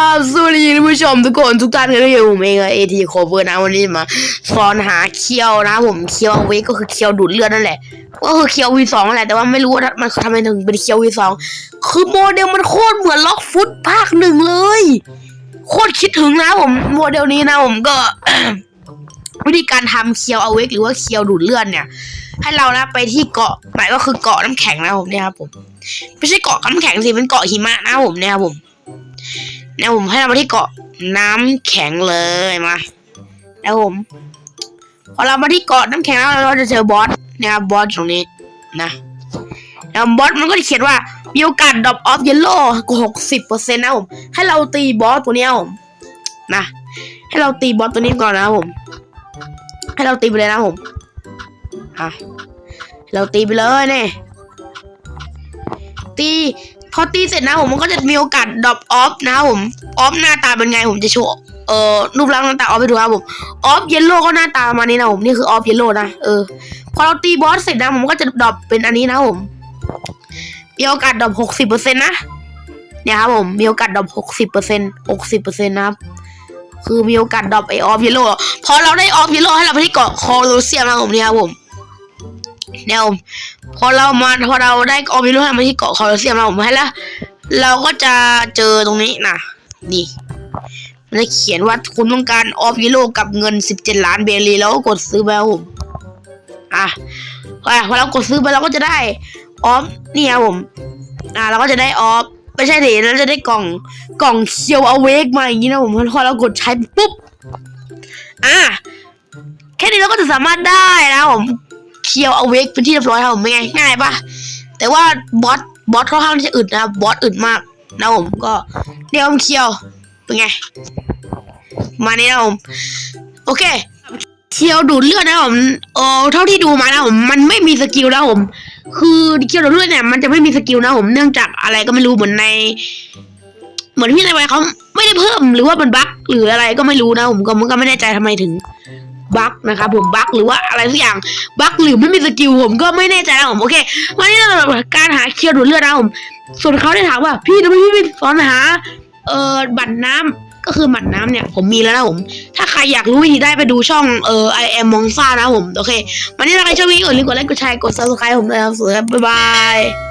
ครับสวัสดีท่านผู้ชมทุกคนทุกท่านกันด้วยผมเองเอทีโคเวอร์นะวันนี้มาสอนหาเคียวนะ ผมเคียวเอาไว้ก็คือเคียวดูดเลือดนั่นแหละ ก็คือเคียววีสองนั่นแหละแต่ว่าไม่รู้ว่ามันทำไมถึงเป็นเคียววีสองคือโมเดลมันโคตรเหมือนล็อกฟุตภาคหนึ่งเลย โคตรคิดถึงนะผมโมเดลนี้นะผมก็ วิธีการทำเคียวเอาเวกหรือว่าเคียวดูดเลือดเนี่ยให้เรานะไปที่เกาะหมายก็คือเกาะน้ำแข็งนะผมเนี่ยครับผมไม่ใช่เกาะน้ำแข็งสิเป็นเกาะหิมะนะผมเนี่ยครับผม นี่ยผมให้เราไปที่เกาะน้ำแข็งเลยมาแล้วผมพอเรามาที่เกาะน้ำแข็งแล้วเราจะเจอบอสเนี่ยครับบอสตรงนี้นะแล้วบอสมันก็จะเขียนว่ามีโอกาสดรอปออฟเยลโล่กูหกสิบเปอร์เซ็นต์นะผมให้เราตีบอสตัวนี้ผมนะให้เราตีบอสตัวนี้ก่อนนะผมให้เราตีไปเลยนะผมอะเราตีไปเลยเนี่ยตี พอตีเสร็จนะผมมันก็จะมีโอกาสดรอปออฟนะผมออฟหน้าตาเป็นไงผมจะโชว์เอ่อรูปร่างหน้าตาออฟไปดูครับผมออฟเยลโล่ก็หน้าตามานี้นะผมนี่คือออฟเยลโล่นะเออพอเราตีบอสเสร็จนะผมก็จะดรอปเป็นอันนี้นะผมมีโอกาสดรอปหกสิบเปอร์เซ็นต์นะเนี่ยครับผมมีโอกาสดรอปหกสิบเปอร์เซ็นต์หกสิบเปอร์เซ็นต์นะครับคือมีโอกาสดรอปไอออฟเยลโล่พอเราได้ออฟเยลโล่ให้เราไปที่เกาะคอโลเซียมนะผมเนี่ยครับผม เนี่ยผมพอเรามาพอเราได้ออฟเยลโลให้มาที่เกาะคอโลเซียมนะผมให้แล้วเราก็จะเจอตรงนี้นะนี่มันจะเขียนว่าคุณต้องการออฟยิโลกับเงิน 17 ล้านเบลีแล้วก็กดซื้อไปผมอะพอเรากดซื้อไปเราก็จะได้ออฟนี่ครับผมอะเราก็จะได้ออฟไม่ใช่ดิเราจะได้กล่องกล่องเคียวเอาเวกมาอย่างนี้นะผมพอเรากดใช้ปุ๊บอะแค่นี้เราก็จะสามารถได้นะผม เคียวเอาเวกเป็นที่เรียบร้อยครับผมเป็นไงง่ายปะแต่ว่าบอสบอสค่อนข้างที่จะอึดนะครับบอสอึดมากนะผมก็เดี๋ยวผมเคียวเป็นไง มานี่นะผมโอเคเคียวดูดเลือดนะผมเออเท่าที่ดูมานะผมมันไม่มีสกิลนะผม คือเคียวดูดเลือดเนี่ยมันจะไม่มีสกิลนะผมเนื่องจากอะไรก็ไม่รู้เหมือนใน เหมือนที่ในไว้เขาไม่ได้เพิ่มหรือว่ามันบั๊กหรืออะไรก็ไม่รู้นะผมก็มันก็ไม่แน่ใจทำไมถึง บั๊กนะครับผมบั๊กหรือว่าอะไรสักอย่างบั๊กหรือไม่มีสกิลผมก็ไม่แน่ใจนะผมโอเควันนี้เราการหาเคียวดูดเลือดนะผมส่วนเขาได้ถามว่า พี่ทำไมพี่ไม่สอนหาเอ่อบัตรน้ำก็คือบัตรน้ำเนี่ยผมมีแล้วนะผม ถ้าใครอยากรู้วิธีได้ไปดูช่องเอ่อ I am มองซ่านะผม โอเค วันนี้ถ้าใครชอบวิดีโออย่าลืมกดไลค์กดแชร์กด subscribe ผมด้วยครับสวัสดีครับ บ๊ายบาย